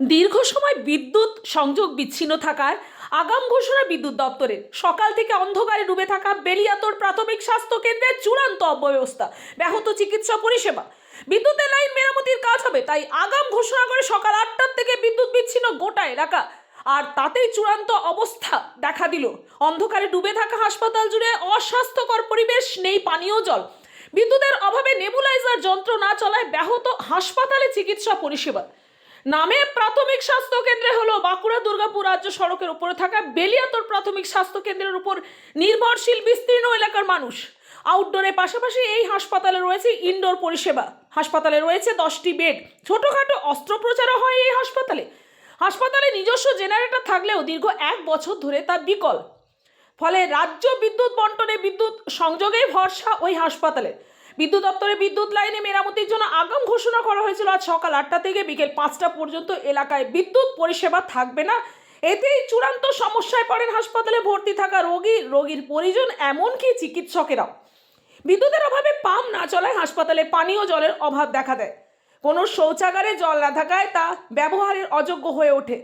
দীর্ঘ সময় বিদ্যুৎ সংযোগ বিচ্ছিন্ন থাকার আগাম ঘোষণা বিদ্যুৎ দপ্তরের। সকাল থেকে অন্ধকারে ডুবে থাকা বেলিয়াতোর প্রাথমিক স্বাস্থ্য কেন্দ্রের চূড়ান্ত অব্যবস্থা। ব্যাহত চিকিৎসা পরিষেবা। বিদ্যুতের লাইন মেরামতির কাজ হবে, তাই আগাম ঘোষণা করে সকাল আটটার থেকে বিদ্যুৎ বিচ্ছিন্ন গোটা এলাকা। আর তাতেই চূড়ান্ত অবস্থা দেখা দিল। অন্ধকারে ডুবে থাকা হাসপাতাল জুড়ে অস্বাস্থ্যকর পরিবেশ, নেই পানীয় জল। বিদ্যুতের অভাবে নেবুলাইজার যন্ত্র না চলায় ব্যাহত হাসপাতালে চিকিৎসা পরিষেবা। নামে প্রাথমিক স্বাস্থ্য কেন্দ্রে হলো বাঁকুড়া, দুর্গাপুর রাজ্য সড়কের উপরে থাকা বেলিয়াতর প্রাথমিক স্বাস্থ্য কেন্দ্রের উপর নির্ভরশীল, বিস্তীর্ণ এলাকার মানুষ। আউটডোরের পাশাপাশি এই হাসপাতালে রয়েছে ইনডোর পরিষেবা। হাসপাতালে রয়েছে দশটি বেড। ছোটোখাটো অস্ত্রোপচারও হয় এই হাসপাতালে। হাসপাতালে নিজস্ব জেনারেটর থাকলেও দীর্ঘ এক বছর ধরে তা বিকল। ফলে রাজ্য বিদ্যুৎ বন্টনে বিদ্যুৎ সংযোগে ভরসা ওই হাসপাতালে। বিদ্যুৎ দপ্তরে বিদ্যুৎ লাইনে মেরামতির জন্য আগাম ঘোষণা করা হয়েছিল আজ সকাল আটটা থেকে বিকেল পাঁচটা পর্যন্ত এলাকায় বিদ্যুৎ পরিষেবা থাকবে না। এতেই চূড়ান্ত সমস্যায় পড়েন হাসপাতালে ভর্তি থাকা রোগী, রোগীর পরিজন, এমনকি চিকিৎসকেরাও। বিদ্যুতের অভাবে পাম্প না চলায় হাসপাতালে পানীয় জলের অভাব দেখা দেয়। কোনো শৌচাগারে জল না থাকায় তা ব্যবহারের অযোগ্য হয়ে ওঠে।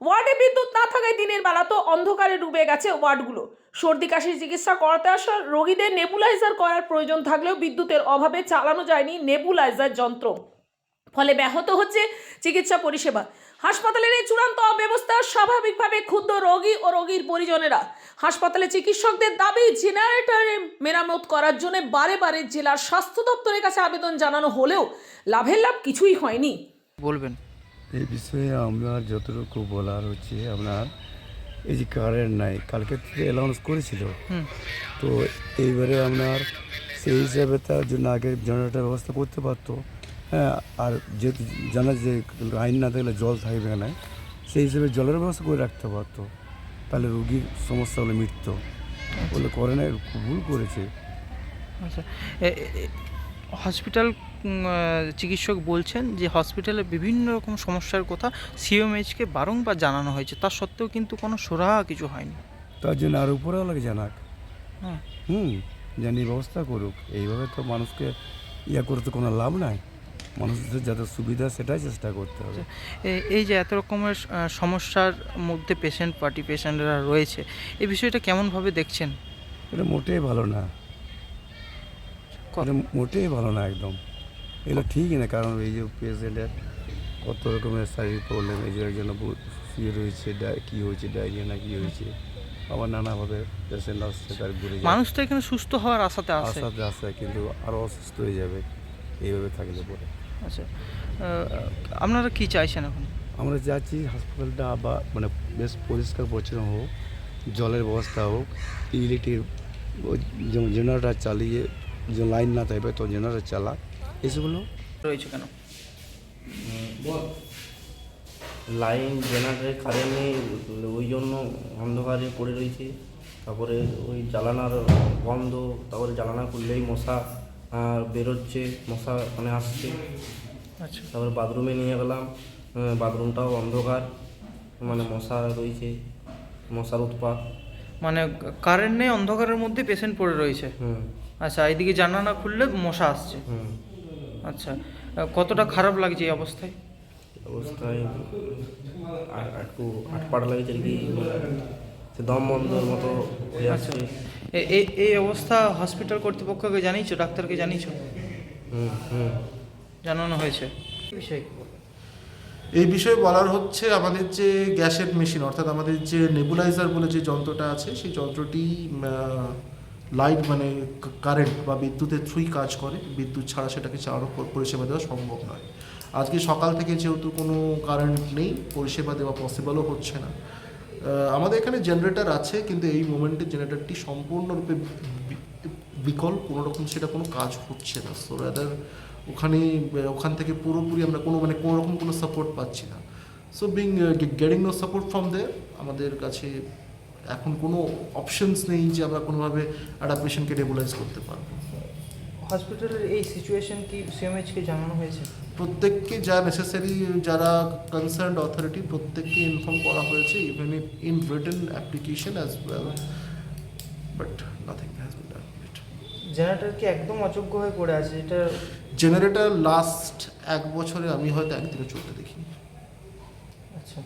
ওয়ার্ডে বিদ্যুৎ না থাকায় দিনের বেলা তো অন্ধকারে ডুবে গেছে ওয়ার্ডগুলো। সর্দি কাশির চিকিৎসা করাতে আসা রোগীদের নেবুলাইজার করার প্রয়োজন থাকলেও বিদ্যুতের অভাবে চালানো যায়নি নেবুলাইজার যন্ত্র। ফলে ব্যাহত হচ্ছে চিকিৎসা পরিষেবা। হাসপাতালের এই চূড়ান্ত অব্যবস্থা স্বাভাবিকভাবে ক্ষুদ্র রোগী ও রোগীর পরিজনেরা। হাসপাতালে চিকিৎসকদের দাবি জেনারেটরে মেরামত করার জন্য বারে বারে জেলার স্বাস্থ্য দপ্তরের কাছে আবেদন জানানো হলেও লাভের লাভ কিছুই হয়নি। বলবেন। এই বিষয়ে আমার যতটুকু বলার হচ্ছে আপনার এই যে কারেন্ট নাই কালকে অ্যালাউন্স করেছিল। তো এইবারে আপনার সেই হিসাবে তার জন্য আগে জেনারেটার ব্যবস্থা করতে পারতো। হ্যাঁ আর যেহেতু জানা যে আইন না থাকলে জল থাকবে না সেই হিসেবে জলের ব্যবস্থা করে রাখতে পারতো। তাহলে রুগীর সমস্যা হলে মৃত্যু বলে করে না ভুল করেছে। আচ্ছা হসপিটাল চিকিৎসক বলছেন যে হসপিটালে বিভিন্ন রকম সমস্যার কথা সিএমএইচকে বারংবার জানানো হয়েছে। তা সত্ত্বেও কিন্তু কোনো সুরাহা কিছু হয়নি। তার জন্য আর উপরেওয়ালাকে জানাক। হ্যাঁ। হুম জানিয়ে ব্যবস্থা করুক। এইভাবে তো মানুষকে ইয়া করে তো কোনো লাভ নাই। মানুষদের যাতে সুবিধা সেটাই চেষ্টা করতে হবে। এ- এই যে এত রকমের সমস্যার মধ্যে পেশেন্ট পার্টি পেশেন্টরা রয়েছে এই বিষয়টা কেমনভাবে দেখছেন? এটা মোটেই ভালো না। মোটেই ভালো না একদম। এগুলো ঠিকই না কারণ এই যে পেশেন্টের কত রকমের শারীরিক প্রবলেম এই যে জন্য শুয়ে রয়েছে কী হয়েছে ডায়রিয়া না কী হয়েছে আবার নানাভাবে পেশেন্ট আসছে তার ঘুরে মানুষ তো এখানে সুস্থ হওয়ার আশাতে আসাতে আসে কিন্তু আরও অসুস্থ হয়ে যাবে এইভাবে থাকলে পরে। আচ্ছা আপনারা কী চাইছেন এখন? আমরা চাচ্ছি হাসপাতালটা আবার মানে বেশ পরিষ্কার পরিচ্ছন্ন হোক জলের ব্যবস্থা হোক ইলেকট্রিক যেমন জেনারেটার চালিয়ে যে লাইন না থাকবে তো জেনারেটার চালা। এসবগুলো? রয়েছে কেন? লাইন জেনারেটরে কারেন্ট নেই ওই জন্য অন্ধকারে পড়ে রয়েছে। তারপরে ওই জ্বালানার বন্ধ তারপরে জ্বালানা খুললেই মশা বেরোচ্ছে মশা মানে আসছে। আচ্ছা। তারপরে বাথরুমে নিয়ে গেলাম বাথরুমটাও অন্ধকার মানে মশা রয়েছে মশার উৎপাত। মানে কারেন্ট নেই অন্ধকারের মধ্যে পেশেন্ট পড়ে রয়েছে। হুম। আচ্ছা এইদিকে জানালা খুললে মশা আসছে। হুম। আচ্ছা কতটা খারাপ লাগছে এই অবস্থায়? অবস্থায় আর একটু আটপাট লাগছে আর কি দম বন্ধর মতো হয়ে আসছে। এ- এই এই অবস্থা হসপিটাল কর্তৃপক্ষকে জানিয়েছো ডাক্তারকে জানিয়েছো? হুম হুম। জানানো হয়েছে। কি বিষয় এই বিষয়ে বলার হচ্ছে আমাদের যে গ্যাসের মেশিন অর্থাৎ আমাদের যে নেবুলাইজার বলে যে যন্ত্রটা আছে সেই যন্ত্রটি লাইট মানে কারেন্ট বা বিদ্যুতের থ্রুই কাজ করে, বিদ্যুৎ ছাড়া সেটাকে চালানো পরিষেবা দেওয়া সম্ভব নয়। আজকে সকাল থেকে যেহেতু কোনো কারেন্ট নেই, পরিষেবা দেওয়া পসিবলও হচ্ছে না। আমাদের এখানে জেনারেটার আছে, কিন্তু এই মোমেন্টে জেনারেটরটি সম্পূর্ণরূপে বিকল কোনো রকম সেটা কোনো কাজ হচ্ছে না। সো রাদার ওখানে ওখান থেকে পুরোপুরি আমরা কোনো মানে কোনো রকম কোনো সাপোর্ট পাচ্ছি না। So being getting no support from they আমাদের কাছে এখন কোনো অপশনস নেই যে আমরা কোনোভাবে একটা পেশেন্টকে রেগুলাইজ করতে পারব। হসপিটালের এই সিচুয়েশন কি সিএমএইচকে জানানো হয়েছে? প্রত্যেককে যা নেসেসারি যারা কনসার্ন অথরিটি প্রত্যেককে ইনফর্ম করা হয়েছে even in written application as well but nothing has been done generator কি একদম অযোগ্য হয়ে পড়ে আছে? এটা জেনারেটর লাস্ট এক বছরে আমি হয়তো একদিনও চলতে দেখিনি। আচ্ছা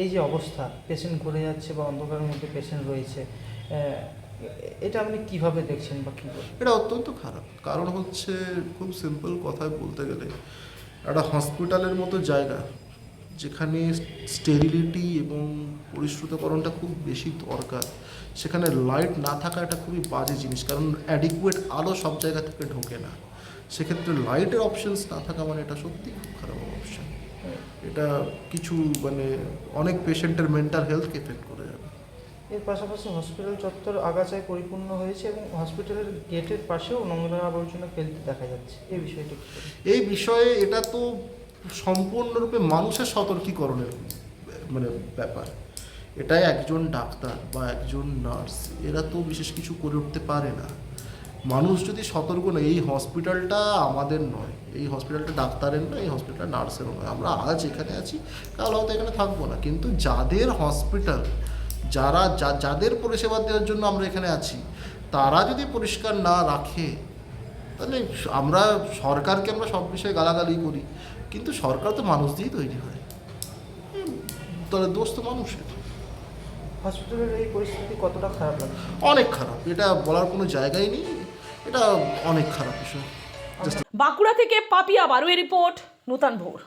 এই যে অবস্থা পেশেন্ট ঘুরে যাচ্ছে বা অন্ধকারের মধ্যে পেশেন্ট রয়েছে এটা আপনি কীভাবে দেখছেন বা কী এটা অত্যন্ত খারাপ। কারণ হচ্ছে খুব সিম্পল কথায় বলতে গেলে, একটা হসপিটালের মতো জায়গা, যেখানে স্টেরিলিটি এবং পরিশ্রুতকরণটা খুব বেশি দরকার, সেখানে লাইট না থাকা এটা খুবই বাজে জিনিস, কারণ অ্যাডিকুয়েট আলো সব জায়গা থেকে ঢোকে না। সেক্ষেত্রে লাইটের অপশনস না থাকা মানে এটা সত্যি খুব খারাপ এটা কিছু মানে অনেক পেশেন্টের মেন্টাল হেলথকে এফেক্ট করে যাবে। এর পাশাপাশি হসপিটাল চত্বর আগাছায় পরিপূর্ণ হয়েছে এবং হসপিটালের গেটের পাশেও নোংরা আবর্জনা ফেলতে দেখা যাচ্ছে। এই বিষয়টি এই বিষয়ে এটা তো সম্পূর্ণরূপে মানুষের সতর্কীকরণের মানে ব্যাপার। এটাই একজন ডাক্তার বা একজন নার্স এরা তো বিশেষ কিছু করে উঠতে পারে না। মানুষ যদি সতর্ক নয় এই হসপিটালটা আমাদের নয় এই হসপিটালটা ডাক্তারের নয় এই হসপিটালটা নার্সেরও নয়। আমরা আজ এখানে আছি কাল হয়তো এখানে থাকব না। কিন্তু যাদের হসপিটাল যারা যা- যাদের পরিষেবা দেওয়ার জন্য আমরা এখানে আছি তারা যদি পরিষ্কার না রাখে তাহলে আমরা সরকারকে আমরা সব বিষয়ে গালাগালি করি। কিন্তু সরকার তো মানুষ দিয়েই তৈরি হয়। তাহলে দোষ তো মানুষের। হসপিটালের এই পরিস্থিতি কতটা খারাপ লাগছে? অনেক খারাপ। এটা বলার কোনো জায়গাই নেই। এটা অনেক খারাপ বিষয়। বাঁকুড়া থেকে পাপিয়া বারুয়ের রিপোর্ট নূতন ভোর।